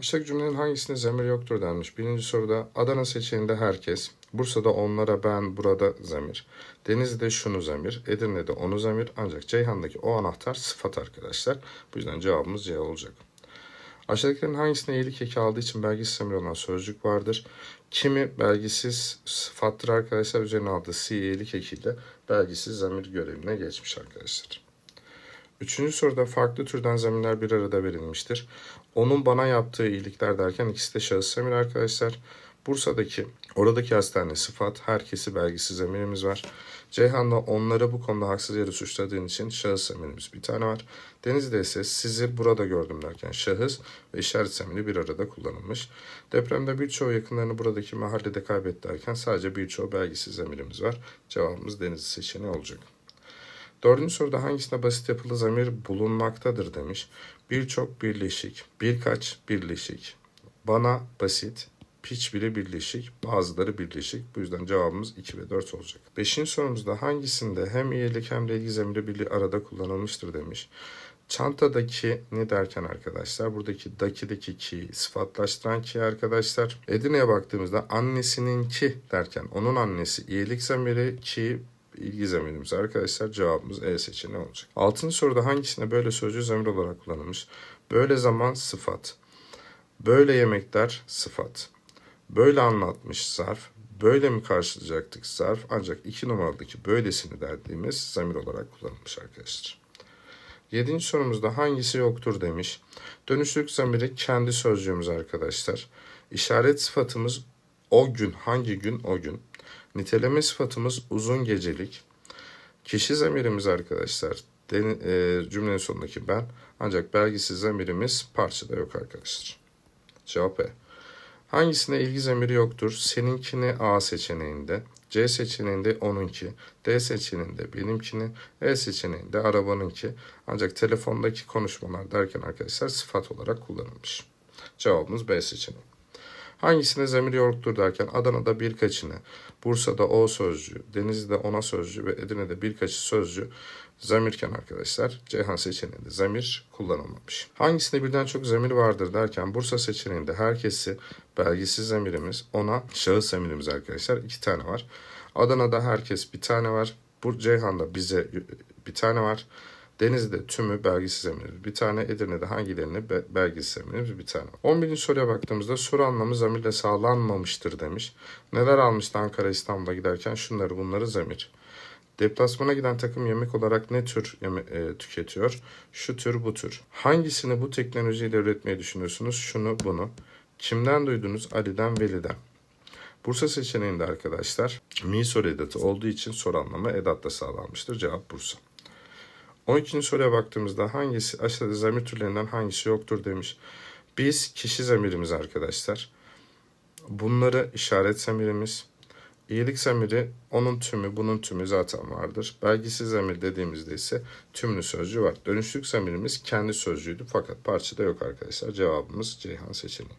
Aşağıdaki cümlenin hangisinde zamir yoktur denmiş. Birinci soruda Adana seçeneğinde herkes, Bursa'da onlara ben, burada zamir, Denizli'de şunu zamir, Edirne'de onu zamir ancak Ceyhan'daki o anahtar sıfat arkadaşlar. Bu yüzden cevabımız C olacak. Aşağıdakilerin hangisine iyilik eki aldığı için belgisiz zamir olan sözcük vardır? Kimi belgisiz sıfattır arkadaşlar. Üzerine aldığı si iyilik ekiyle belgisiz zamir görevine geçmiş arkadaşlar. Üçüncü soruda farklı türden zamirler bir arada verilmiştir. Onun bana yaptığı iyilikler derken ikisi de şahıs zamir arkadaşlar. Bursa'daki, oradaki hastane sıfat, herkesi belgisiz zamirimiz var. Ceyhan'da onları bu konuda haksız yere suçladığın için şahıs zamirimiz bir tane var. Denizli'de ise sizi burada gördüm derken şahıs ve işaret zamiri bir arada kullanılmış. Depremde birçoğu yakınlarını buradaki mahallede kaybetti derken sadece birçoğu belgisiz zamirimiz var. Cevabımız Denizli seçeneği olacak. Dördüncü soruda hangisinde basit yapılı zamir bulunmaktadır demiş. Birçok birleşik, birkaç birleşik, bana basit, hiçbiri birleşik, bazıları birleşik. Bu yüzden cevabımız 2 ve 4 olacak. Beşinci sorumuzda hangisinde hem iyilik hem de ilgi zamiri birliği arada kullanılmıştır demiş. Çantadaki ne derken arkadaşlar buradaki dakideki ki sıfatlaştıran ki arkadaşlar. Edirne'ye baktığımızda annesinin ki derken onun annesi iyilik zamiri ki ilgi zamirimiz arkadaşlar cevabımız E seçeneği olacak. Altıncı soruda hangisinde böyle sözcüğü zamir olarak kullanılmış? Böyle zaman sıfat. Böyle yemekler sıfat. Böyle anlatmış zarf. Böyle mi karşılayacaktık zarf? Ancak iki numaralıdaki böylesini derdiğimiz zamir olarak kullanılmış arkadaşlar. Yedinci sorumuzda hangisi yoktur demiş. Dönüşlük zamiri kendi sözcüğümüz arkadaşlar. İşaret sıfatımız o gün, hangi gün o gün. Niteleme sıfatımız uzun gecelik. Kişi zamirimiz arkadaşlar den, e, cümlenin sonundaki ben. Ancak belgisiz zamirimiz parçada yok arkadaşlar. Cevap E. Hangisine ilgi zamiri yoktur? Seninkini A seçeneğinde, C seçeneğinde onunki, D seçeneğinde benimkini, E seçeneğinde arabanınki. Ancak telefondaki konuşmalar derken arkadaşlar sıfat olarak kullanılmış. Cevabımız B seçeneği. Hangisine zamir yoktur derken Adana'da birkaçını, Bursa'da o sözcüğü, Denizli'de ona sözcüğü ve Edirne'de birkaçı sözcüğü zamirken arkadaşlar Ceyhan seçeneğinde zamir kullanılmamış. Hangisinde birden çok zamir vardır derken Bursa seçeneğinde herkesi belgisiz zamirimiz, ona şahıs zamirimiz arkadaşlar iki tane var. Adana'da herkes bir tane var. Bu Ceyhan'da bize bir tane var. Denizli'de tümü belgisiz emirimiz bir tane, Edirne'de hangilerini be, belgisiz emirimiz bir tane. 11. soruya baktığımızda soru anlamı zamirle sağlanmamıştır demiş. Neler almıştı Ankara İstanbul'a giderken şunları bunları zamir. Deplasmana giden takım yemek olarak ne tür yeme- e, tüketiyor? Şu tür bu tür. Hangisini bu teknolojiyle üretmeyi düşünüyorsunuz? Şunu bunu. Kimden duydunuz? Ali'den Veli'den. Bursa seçeneğinde arkadaşlar mi soru edatı olduğu için soru anlamı edatla sağlanmıştır. Cevap Bursa. 12. soruya baktığımızda hangisi aşağıda zamir türlerinden hangisi yoktur demiş. Biz kişi zamirimiz arkadaşlar. Bunları işaret zamirimiz. İyilik zamiri onun tümü bunun tümü zaten vardır. Belgisiz zamir dediğimizde ise tümlü sözcüğü var. Dönüşlük zamirimiz kendi sözcüğüydü fakat parçada yok arkadaşlar. Cevabımız Ceyhan seçeneği.